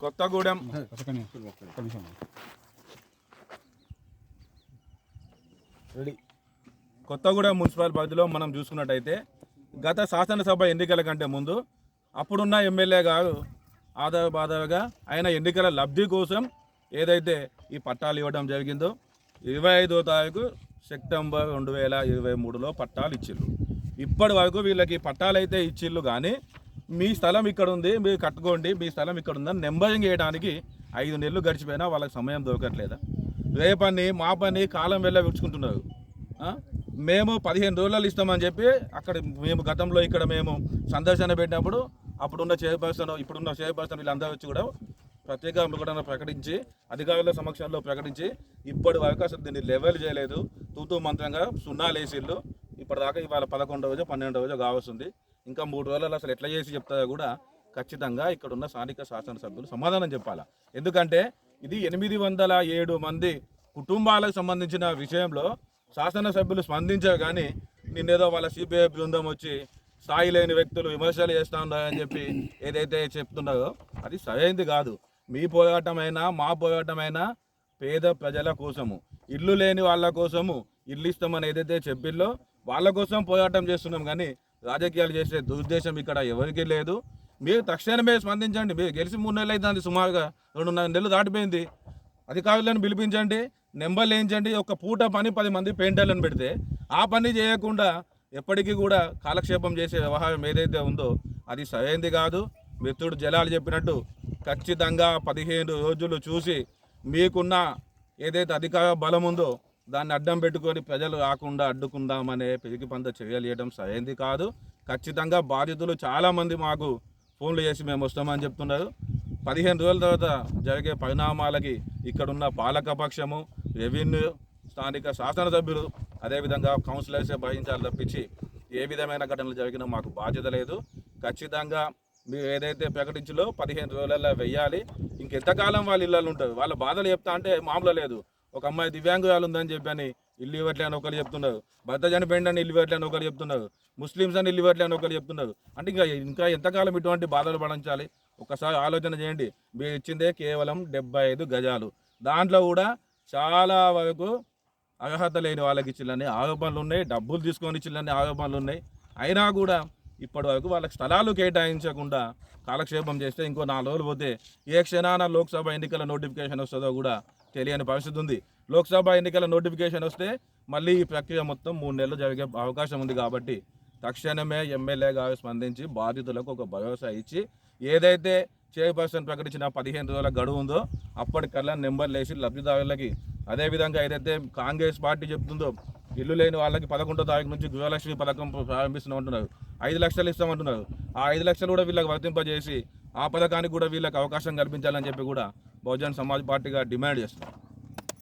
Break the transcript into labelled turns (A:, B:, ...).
A: Kothagudem. Ready. Kothagudem municipal పరిధిలో మనం చూసుకున్నట్టయితే గత శాసనసభ ఎన్నికల కంటే ముందు అప్పుడున్న ఎమ్మెల్యే గారు ఆదాయ బాధాగా ఆయన ఎన్నికల లబ్ధి కోసం ఏదైతే ఈ పట్టాలు ఇవ్వడం జరిగిందో ఇరవై ఐదో తారీఖు సెప్టెంబర్ రెండు వేల ఇరవై మూడులో పట్టాలు ఇచ్చిళ్ళు ఇప్పటి వరకు వీళ్ళకి పట్టాలు అయితే ఇచ్చిళ్ళు కానీ మీ స్థలం ఇక్కడ ఉంది మీరు కట్టుకోండి మీ స్థలం ఇక్కడ ఉందని నెంబరింగ్ వేయడానికి ఐదు నెలలు గడిచిపోయినా వాళ్ళకి సమయం దొరకట్లేదా? రేపని మా పని కాలం వెళ్ళ విడుచుకుంటున్నారు. మేము పదిహేను రోజులలో ఇస్తామని చెప్పి అక్కడ మేము గతంలో ఇక్కడ మేము సందర్శన పెట్టినప్పుడు అప్పుడున్న చైర్పర్సన్ ఇప్పుడున్న చైర్పర్సన్ వీళ్ళందరూ వచ్చి కూడా ప్రత్యేక ప్రకటన ప్రకటించి అధికారుల సమక్షంలో ప్రకటించి ఇప్పటి వరకు అసలు దీన్ని లెవెల్ చేయలేదు. తూతూ మంత్రంగా సున్నాలు వేసిళ్ళు. ఇప్పటిదాకా ఇవాళ పదకొండు రోజు పన్నెండు రోజు కావస్తుంది ఇంకా మూడు రోజులు అసలు ఎట్లా చేసి చెప్తారో కూడా ఖచ్చితంగా ఇక్కడ ఉన్న స్థానిక శాసనసభ్యులు సమాధానం చెప్పాలా. ఎందుకంటే ఇది ఎనిమిది వందల ఏడు మంది కుటుంబాలకు సంబంధించిన విషయంలో శాసనసభ్యులు స్పందించారు కానీ నిన్నేదో వాళ్ళ సిపిఐ బృందం వచ్చి స్థాయి లేని వ్యక్తులు విమర్శలు చేస్తూ ఉన్నారని చెప్పి ఏదైతే చెప్తున్నారో అది సరైనది కాదు. మీ పోరాటమైనా మా పోరాటమైనా పేద ప్రజల కోసము. ఇల్లు లేని వాళ్ళ కోసము ఇల్లు ఇస్తామని ఏదైతే చెప్పిల్లో వాళ్ళ కోసం పోరాటం చేస్తున్నాం కానీ రాజకీయాలు చేసే దురుద్దేశం ఇక్కడ ఎవరికీ లేదు. మీరు తక్షణమే స్పందించండి. మీరు గెలిచి మూడు నెలలు అవుతుంది సుమారుగా. రెండున్నర నెలలు దాటిపోయింది. అధికారులను పిలిపించండి. నెంబర్లు వేయించండి. ఒక పూట పని పది మంది పెయింటర్లను పెడితే ఆ పని చేయకుండా ఎప్పటికీ కూడా కాలక్షేపం చేసే వ్యవహారం ఏదైతే ఉందో అది సరైనది కాదు. మిత్రుడు జలాలు చెప్పినట్టు ఖచ్చితంగా పదిహేను రోజులు చూసి మీకున్న ఏదైతే అధికార బలం ఉందో దాన్ని అడ్డం పెట్టుకొని ప్రజలు రాకుండా అడ్డుకుందామనే పెరిగి పంత చేయలేయడం చేయడం కాదు. ఖచ్చితంగా బాధితులు చాలామంది మాకు ఫోన్లు చేసి మేము వస్తామని చెప్తున్నారు. పదిహేను రోజుల తర్వాత జరిగే పరిణామాలకి ఇక్కడున్న పాలకపక్షము రెవెన్యూ స్థానిక శాసనసభ్యులు అదేవిధంగా కౌన్సిలర్సే భరించాలి తప్పించి ఏ విధమైన ఘటనలు జరిగినా మాకు బాధ్యత లేదు. ఖచ్చితంగా మీరు ఏదైతే ప్రకటించిలో పదిహేను రోజులలో వెయ్యాలి. ఇంకెంతకాలం వాళ్ళ ఇళ్ళలు ఉంటారు? వాళ్ళ బాధలు చెప్తా అంటే మామూలు లేదు. ఒక అమ్మాయి దివ్యాంగురాలు ఉందని చెప్పని ఇల్లు ఇవ్వట్లేని ఒకరు చెప్తున్నారు. భర్త చనిపోయిందని ఇల్లు ఇవ్వట్లేని ఒకరు చెప్తున్నారు. ముస్లిమ్స్ అని ఇల్లు ఇవ్వట్లేని ఒకరు చెప్తున్నారు. అంటే ఇంకా ఇంకా ఎంతకాలం ఇటువంటి బాధలు పడించాలి ఒకసారి ఆలోచన చేయండి. మీరు ఇచ్చిందే కేవలం డెబ్బై ఐదు గజాలు. దాంట్లో కూడా చాలా వరకు అర్హత లేని వాళ్ళకి ఇచ్చిల్లని ఆరోపణలు ఉన్నాయి. డబ్బులు తీసుకొని ఇచ్చిల్లని ఆరోపణలు ఉన్నాయి. అయినా కూడా ఇప్పటి వరకు వాళ్ళకి స్థలాలు కేటాయించకుండా కాలక్షేపం చేస్తే ఇంకో నాలుగు రోజులు పోతే ఏ క్షణాన లోక్సభ ఎన్నికల నోటిఫికేషన్ వస్తుందో కూడా తెలియని పరిస్థితి ఉంది. లోక్సభ ఎన్నికల నోటిఫికేషన్ వస్తే మళ్ళీ ఈ ప్రక్రియ మొత్తం మూడు నెలలు జరిగే అవకాశం ఉంది కాబట్టి తక్షణమే ఎమ్మెల్యే గారు స్పందించి బాధితులకు ఒక భరోసా ఇచ్చి ఏదైతే చైర్పర్సన్ ప్రకటించిన పదిహేను రోజుల గడువు ఉందో అప్పటికల్లా నెంబర్లు వేసి లబ్ధిదారులకి అదేవిధంగా ఏదైతే కాంగ్రెస్ పార్టీ చెప్తుందో ఇల్లు లేని వాళ్ళకి పదకొండో తారీఖు నుంచి గృహలక్ష్మి పథకం ప్రారంభిస్తున్నామంటున్నారు. ఐదు లక్షలు ఇస్తామంటున్నారు. ఆ ఐదు లక్షలు కూడా వీళ్ళకి వర్తింపజేసి ఆ పథకానికి కూడా వీళ్ళకి అవకాశం కల్పించాలని చెప్పి కూడా బహుజన్ సమాజ్ పార్టీగా డిమాండ్ చేస్తున్నారు